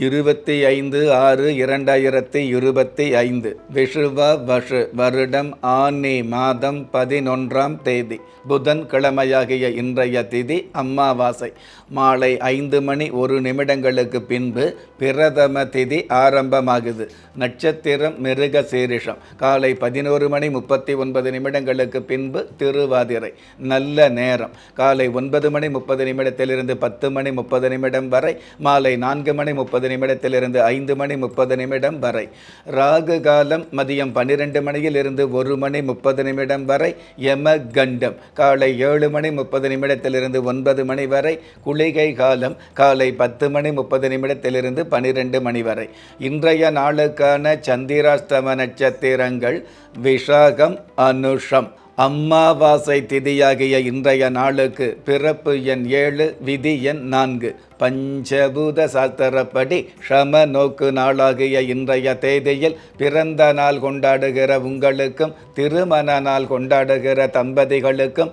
இருபத்தி ஐந்து ஆறு இரண்டாயிரத்தி இருபத்தி ஐந்து விஷுவ வஷு வருடம் ஆனி மாதம் பதினொன்றாம் தேதி. புதன் கிழமையாகிய இன்றைய திதி அம்மாவாசை. மாலை ஐந்து மணி ஒரு நிமிடங்களுக்கு பின்பு பிரதம திதி ஆரம்பமாகுது. நட்சத்திரம் மிருக சீரிஷம். காலை பதினோரு மணி முப்பத்தி ஒன்பது நிமிடங்களுக்கு பின்பு திருவாதிரை. நல்ல நேரம். காலை ஒன்பது மணி முப்பது நிமிடத்திலிருந்து பத்து மணி முப்பது நிமிடம் வரை. மாலை நான்கு மணி முப்பது நிமிடத்திலிருந்து ஐந்து மணி முப்பது நிமிடம் வரை. ராகு காலம் மதியம் பன்னிரெண்டு மணியில் இருந்து ஒரு மணி முப்பது நிமிடம் வரை. யம கண்டம் காலை ஏழு மணி முப்பது நிமிடத்திலிருந்து ஒன்பது மணி வரை. குளிகை காலம் காலை பத்து மணி முப்பது நிமிடத்திலிருந்து பனிரெண்டு மணி வரை. இன்றைய நாளுக்கான சந்திராஷ்டம நட்சத்திரங்கள் விஷாகம் அனுஷம். அம்மாவாசை திதியாகிய இன்றைய நாளுக்கு பிறப்பு எண் ஏழு விதி எண் நான்கு. பஞ்சபூத சாஸ்திரப்படி ஷம நோக்கு நாளாகிய இன்றைய தேதியில் பிறந்த நாள் கொண்டாடுகிற உங்களுக்கும் திருமண நாள் கொண்டாடுகிற தம்பதிகளுக்கும்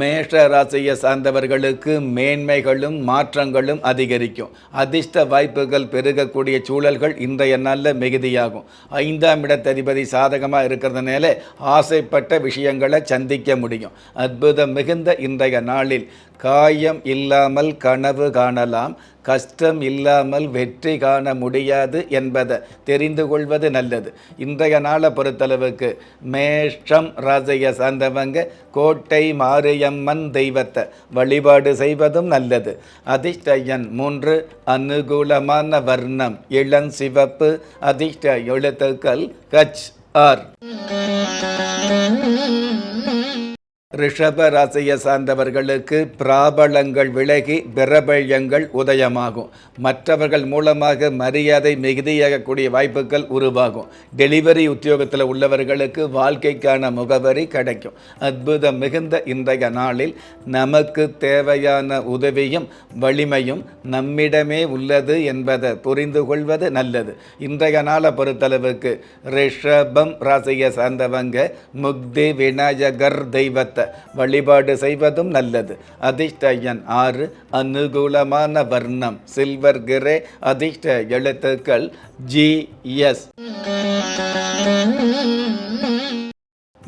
மேஷ ராசியை சார்ந்தவர்களுக்கு மேன்மைகளும் மாற்றங்களும் அதிகரிக்கும். அதிர்ஷ்ட வாய்ப்புகள் பெருகக்கூடிய சூழல்கள் இன்றைய நாளில் மிகுதியாகும். ஐந்தாம் இடத்ததிபதி சாதகமாக இருக்கிறதுனால ஆசைப்பட்ட விஷயங்களை சந்திக்க முடியும். அற்புதம் மிகுந்த இன்றைய நாளில் காயம் இல்லாமல் கனவு காணலாம் கஷ்டம் இல்லாமல் வெற்றி காண முடியாது என்பதை தெரிந்து கொள்வது நல்லது. இன்றைய நாளை பொறுத்தளவுக்கு மேஷம் ராசியை சார்ந்தவங்க கோட்டை மாரியம்மன் தெய்வத்தை வழிபாடு செய்வதும் நல்லது. அதிர்ஷ்டயன் மூன்று அனுகூலமான வர்ணம் இளஞ்சிவப்பு அதிர்ஷ்ட எழுத்துக்கள் கச் ஆர். ரிஷப ராசியை சார்ந்தவர்களுக்கு பிராபலங்கள் விலகி பிரபல்யங்கள் உதயமாகும். மற்றவர்கள் மூலமாக மரியாதை மிகுதியாகக்கூடிய வாய்ப்புகள் உருவாகும். டெலிவரி உத்தியோகத்தில் உள்ளவர்களுக்கு வாழ்க்கைக்கான முகவரி கிடைக்கும். அற்புதம் மிகுந்த இன்றைய நாளில் நமக்கு தேவையான உதவியும் வலிமையும் நம்மிடமே உள்ளது என்பதை புரிந்து கொள்வது நல்லது. இன்றைய நாளை பொறுத்தளவுக்கு ரிஷபம் ராசியை சார்ந்தவங்க முக்தி விநாயகர் தெய்வத்தை வழிபாடு செய்வதும் நல்லது. அதிர்ஷ்ட எண் ஆறு அனுகூலமான வர்ணம். சில்வர் கிரே அதிர்ஷ்ட எழுத்துக்கள் ஜி எஸ்.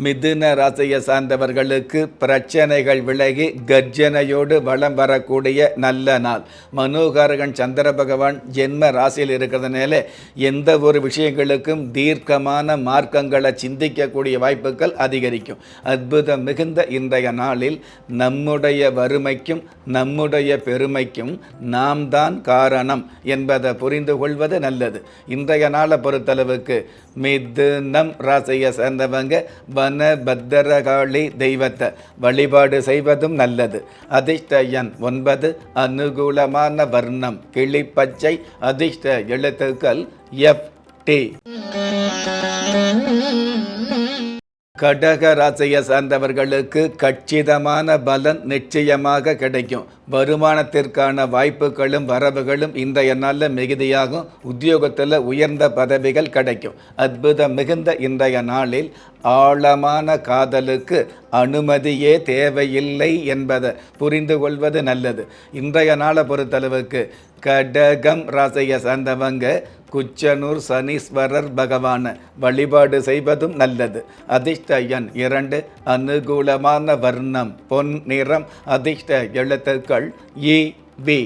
மிதுன ராசியை சார்ந்தவர்களுக்கு பிரச்சனைகள் விலகி கர்ஜனையோடு வளம் வரக்கூடிய நல்ல நாள். மனோகாரகன் சந்திர பகவான் ஜென்ம ராசியில் இருக்கிறதுனால எந்த ஒரு விஷயங்களுக்கும் தீர்க்கமான மார்க்கங்களை சிந்திக்கக்கூடிய வாய்ப்புகள் அதிகரிக்கும். அற்புதம் மிகுந்த இன்றைய நாளில் நம்முடைய வறுமைக்கும் நம்முடைய பெருமைக்கும் நாம் தான் காரணம் என்பதை புரிந்து கொள்வது நல்லது. இன்றைய நாளை பொறுத்தளவுக்கு மிதுனம் ராசியை சேர்ந்தவங்க வன பத்திரகாளி தெய்வத்தை வழிபாடு செய்வதும் நல்லது. அதிர்ஷ்ட எண் ஒன்பது அனுகூலமான வர்ணம் கிளிப்பச்சை அதிர்ஷ்ட எழுத்துக்கள் எஃப் டி. கடக ராசியை சார்ந்தவர்களுக்கு கச்சிதமான பலன் நிச்சயமாக கிடைக்கும். வருமானத்திற்கான வாய்ப்புகளும் வரவுகளும் இன்றைய நாளில் மிகுதியாகும். உத்தியோகத்தில் உயர்ந்த பதவிகள் கிடைக்கும். அற்புதம் மிகுந்த இன்றைய நாளில் ஆழமான காதலுக்கு அனுமதியே தேவையில்லை என்பதை புரிந்து கொள்வது நல்லது. இன்றைய நாளை பொறுத்தளவுக்கு கடகம் ராசைய சார்ந்தவங்க குச்சனூர் சனீஸ்வரர் பகவான வழிபாடு செய்வதும் நல்லது. அதிர்ஷ்ட எண் இரண்டு அனுகூலமான வர்ணம் பொன் நிறம் அதிர்ஷ்ட எழுத்துக்கள் இ வி.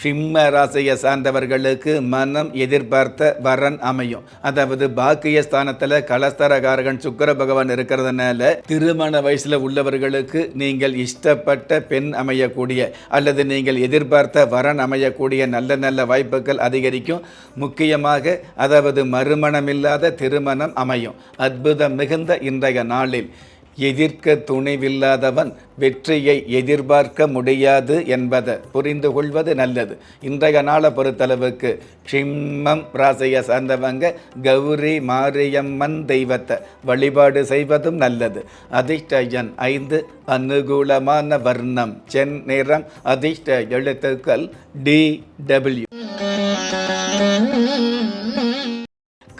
சிம்ம ராசியை சார்ந்தவர்களுக்கு மனம் எதிர்பார்த்த வரன் அமையும். அதாவது பாக்கிய ஸ்தானத்தில் கலஸ்தரகாரகன் சுக்கர பகவான் இருக்கிறதுனால திருமண வயசில் உள்ளவர்களுக்கு நீங்கள் இஷ்டப்பட்ட பெண் அமையக்கூடிய அல்லது நீங்கள் எதிர்பார்த்த வரன் அமையக்கூடிய நல்ல நல்ல வாய்ப்புகள் அதிகரிக்கும். முக்கியமாக அதாவது மறுமணமில்லாத திருமணம் அமையும். அற்புதம் மிகுந்த இன்றைய நாளில். எதிர்க்க துணிவில்லாதவன் வெற்றியை எதிர்பார்க்க முடியாது என்பதை புரிந்து கொள்வது நல்லது. இன்றைய நாளை பொறுத்தளவுக்கு க்ஷிம்மம் ராசியை சார்ந்தவங்க கௌரி மாரியம்மன் தெய்வத்தை வழிபாடு செய்வதும் நல்லது. அதிர்ஷ்டஜன் ஐந்து அனுகூலமான வர்ணம். சென் நிறம் அதிர்ஷ்ட எழுத்துக்கள் டி டபிள்யூ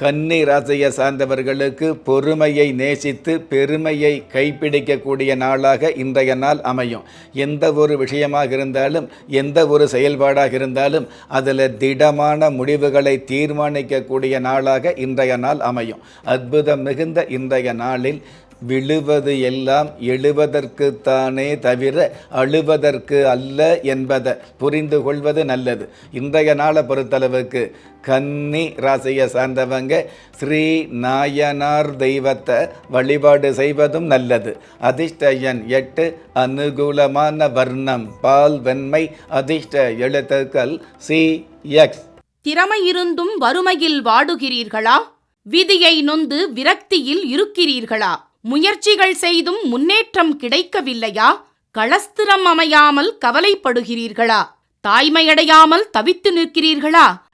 கன்னி ராசியை சார்ந்தவர்களுக்கு பொறுமையை நேசித்து பெருமையை கைப்பிடிக்கக்கூடிய நாளாக இன்றைய நாள் அமையும். எந்த ஒரு விஷயமாக இருந்தாலும் எந்த ஒரு செயல்பாடாக இருந்தாலும் அதில் திடமான முடிவுகளை தீர்மானிக்கக்கூடிய நாளாக இன்றைய நாள் அமையும். அற்புதம் மிகுந்த இன்றைய நாளில் விழுவது எல்லாம் எழுவதற்குத்தானே தவிர அழுவதற்கு அல்ல என்பதை புரிந்து கொள்வது நல்லது. இன்றைய நாளை பொறுத்தளவுக்கு கன்னி ராசியை சார்ந்தவங்க ஸ்ரீ நாயனார் தெய்வத்தை வழிபாடு செய்வதும் நல்லது. அதிர்ஷ்டயன் எட்டு அனுகூலமான வர்ணம் பால் வெண்மை அதிர்ஷ்ட எழுத்துக்கள் சி எக்ஸ். திறமை இருந்தும் வறுமையில் வாடுகிறீர்களா? விதியை நொந்து விரக்தியில் இருக்கிறீர்களா? முயற்சிகள் செய்தும் முன்னேற்றம் கிடைக்கவில்லையா? களஸ்திரம் அமையாமல் கவலைப்படுகிறீர்களா? தாய்மையடையாமல் தவித்து நிற்கிறீர்களா?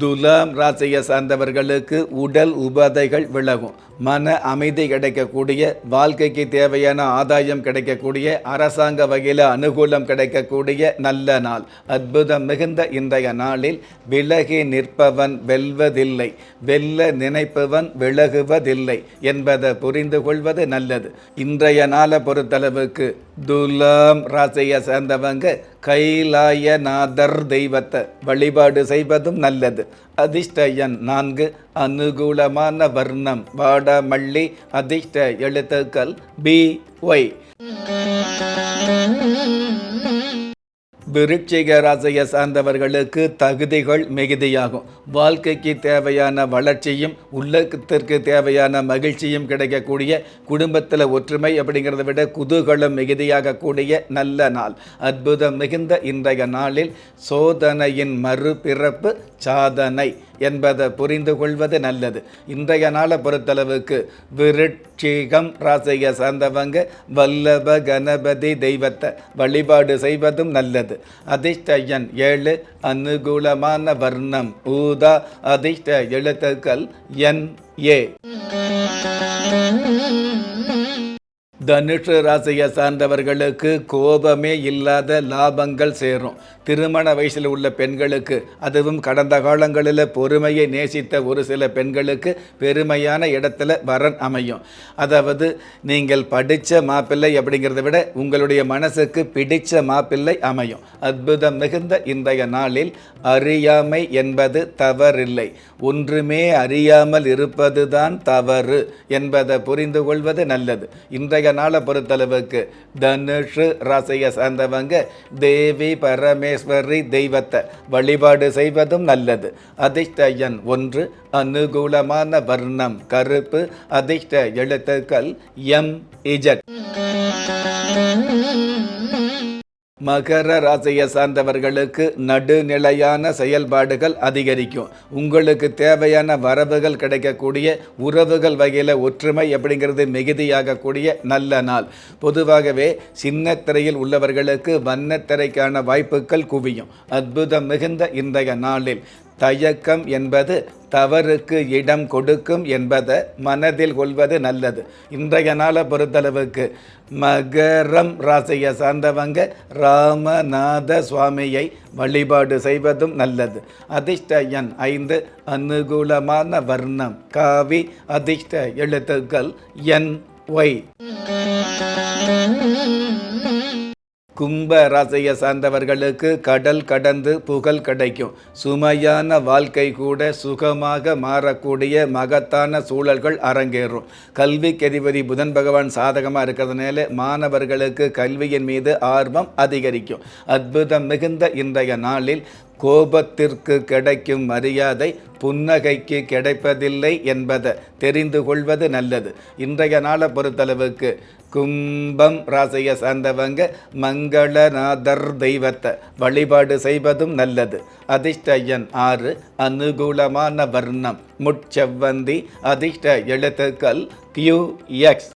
துலாம் ராசியை சார்ந்தவர்களுக்கு உடல் உபாதைகள் விலகும். மன அமைதி கிடைக்கக்கூடிய வாழ்க்கைக்கு தேவையான ஆதாயம் கிடைக்கக்கூடிய அரசாங்க வகையில் அனுகூலம் கிடைக்கக்கூடிய நல்ல நாள். அற்புதம் மிகுந்த இன்றைய நாளில் விலகி நிற்பவன் வெல்வதில்லை. வெல்ல நினைப்பவன் விலகுவதில்லை என்பதை புரிந்து கொள்வது நல்லது. இன்றைய நாளை பொறுத்தளவுக்கு துலாம் ராசியை சேர்ந்தவங்க கைலாயநாதர் தெய்வத்தை வழிபாடு செய்வதும் நல்லது. அதிர்ஷ்டயன் நான்கு அனுகூலமான வர்ணம் வாடமல்லி அதிர்ஷ்ட எழுத்துக்கள் பி ஒய். விருட்சிக ராசியை சார்ந்தவர்களுக்கு தகுதிகள் மிகுதியாகும். வாழ்க்கைக்கு தேவையான வளர்ச்சியும் உள்ளத்திற்கு தேவையான மகிழ்ச்சியும் கிடைக்கக்கூடிய குடும்பத்தில் ஒற்றுமை அப்படிங்கிறத விட குதூகலம் மிகுதியாகக்கூடிய நல்ல நாள். அற்புதம் மிகுந்த இன்றைய நாளில் சோதனையின் மறுபிறப்பு சாதனை என்பதை புரிந்து கொள்வது நல்லது. இன்றைய நாளை பொறுத்தளவுக்கு விருட்சிகம் ராசியை சார்ந்தவங்க வல்லப கணபதி தெய்வத்தை வழிபாடு செய்வதும் நல்லது. அதிர்ஷ்ட எண் ஏழு அனுகூலமான வர்ணம். ஊதா அதிர்ஷ்ட எழுத்துக்கள் என் ஏ. தனுஷு ராசியை சார்ந்தவர்களுக்கு கோபமே இல்லாத லாபங்கள் சேரும். திருமண வயசில் உள்ள பெண்களுக்கு அதுவும் கடந்த காலங்களில் பொறுமையை நேசித்த ஒரு சில பெண்களுக்கு பெருமையான இடத்துல வரன் அமையும். அதாவது நீங்கள் படித்த மாப்பிள்ளை அப்படிங்கிறத விட உங்களுடைய மனசுக்கு பிடித்த மாப்பிள்ளை அமையும். அற்புதம் மிகுந்த இன்றைய நாளில் அறியாமை என்பது தவறில்லை. ஒன்றுமே அறியாமல் இருப்பதுதான் தவறு என்பதை புரிந்து கொள்வது நல்லது. இன்றைய நாளை பொறுத்தளவுக்கு தனுஷு ராசியை சார்ந்தவங்க தேவி பரமேஸ்வரி தெய்வத்தை வழிபாடு செய்வதும் நல்லது. அதிர்ஷ்ட எண் ஒன்று அனுகூலமான வர்ணம் கருப்பு அதிர்ஷ்ட எழுத்துக்கள் எம் இஜட் மகர ராசியை சார்ந்தவர்களுக்கு நடுநிலையான செயல்பாடுகள் அதிகரிக்கும். உங்களுக்கு தேவையான வரவுகள் கிடைக்கக்கூடிய உறவுகள் வகையில் ஒற்றுமை அப்படிங்கிறது மிகுதியாகக்கூடிய நல்ல நாள். பொதுவாகவே சின்ன திரையில் உள்ளவர்களுக்கு வண்ணத்திரைக்கான வாய்ப்புகள் குவியும். அற்புதம் மிகுந்த இன்றைய நாளில். தயக்கம் என்பது தவறுக்கு இடம் கொடுக்கும் என்பதை மனதில் கொள்வது நல்லது. இன்றைய நாளை பொறுத்தளவுக்கு மகரம் ராசியை சார்ந்தவங்க ராமநாத சுவாமியை வழிபாடு செய்வதும் நல்லது. அதிர்ஷ்ட எண் ஐந்து அனுகூலமான வர்ணம். காவி அதிர்ஷ்ட எழுத்துக்கள் என் ஒய். கும்ப ராசியை சார்ந்தவர்களுக்கு கடல் கடந்து புகழ் கிடைக்கும். சுமையான வாழ்க்கை கூட சுகமாக மாறக்கூடிய மகத்தான சூழல்கள் அரங்கேறும். கல்வி அதிபதி புதன் பகவான் சாதகமாக இருக்கிறதுனால மாணவர்களுக்கு கல்வியின் மீது ஆர்வம் அதிகரிக்கும். அற்புதம் மிகுந்த இன்றைய நாளில் கோபத்திற்கு கிடைக்கும் மரியாதை புன்னகைக்கு கிடைப்பதில்லை என்பதை தெரிந்து கொள்வது நல்லது. இன்றைய நாளை பொறுத்தளவுக்கு கும்பம் ராசியை சார்ந்தவங்க மங்களநாதர் தெய்வத்தை வழிபாடு செய்வதும் நல்லது. அதிர்ஷ்ட எண் ஆறு அனுகூலமான வர்ணம் முட்செவ்வந்தி அதிர்ஷ்ட எழுத்துக்கள் கியூ எக்ஸ்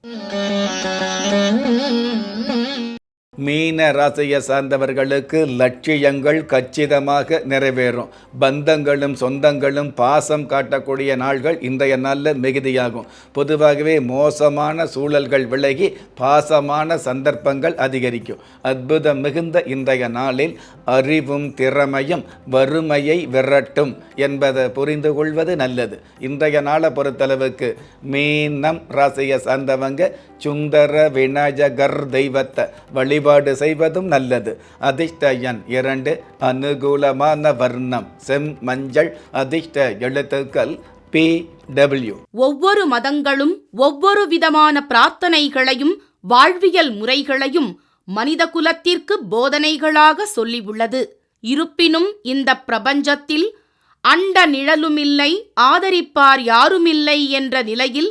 மீன ராசியை சார்ந்தவர்களுக்கு லட்சியங்கள் கச்சிதமாக நிறைவேறும். பந்தங்களும் சொந்தங்களும் பாசம் காட்டக்கூடிய நாள்கள் இன்றைய நாளில் மிகுதியாகும். பொதுவாகவே மோசமான சூழல்கள் விலகி பாசமான சந்தர்ப்பங்கள் அதிகரிக்கும். அற்புதம் மிகுந்த இன்றைய நாளில் அறிவும் திறமையும் வறுமையை விரட்டும் என்பதை புரிந்து கொள்வது நல்லது. இன்றைய நாளை பொறுத்தளவுக்கு மீனம் ராசியை சார்ந்தவங்க சுந்தர விநாயகர் தெய்வத்தை வழி வழிபாடு செய்வதும் நல்லது. அதிர்ஷ்ட எண் இரண்டு அனுகூலமான வர்ணம். செம் மஞ்சள் அதிர்ஷ்ட எழுத்துக்கள் பி டபிள்யூ. ஒவ்வொரு மதங்களும் ஒவ்வொரு விதமான பிரார்த்தனைகளையும் வாழ்வியல் முறைகளையும் மனித குலத்திற்கு போதனைகளாக சொல்லியுள்ளது. இருப்பினும் இந்த பிரபஞ்சத்தில் அண்ட நிழலுமில்லை ஆதரிப்பார் யாருமில்லை என்ற நிலையில்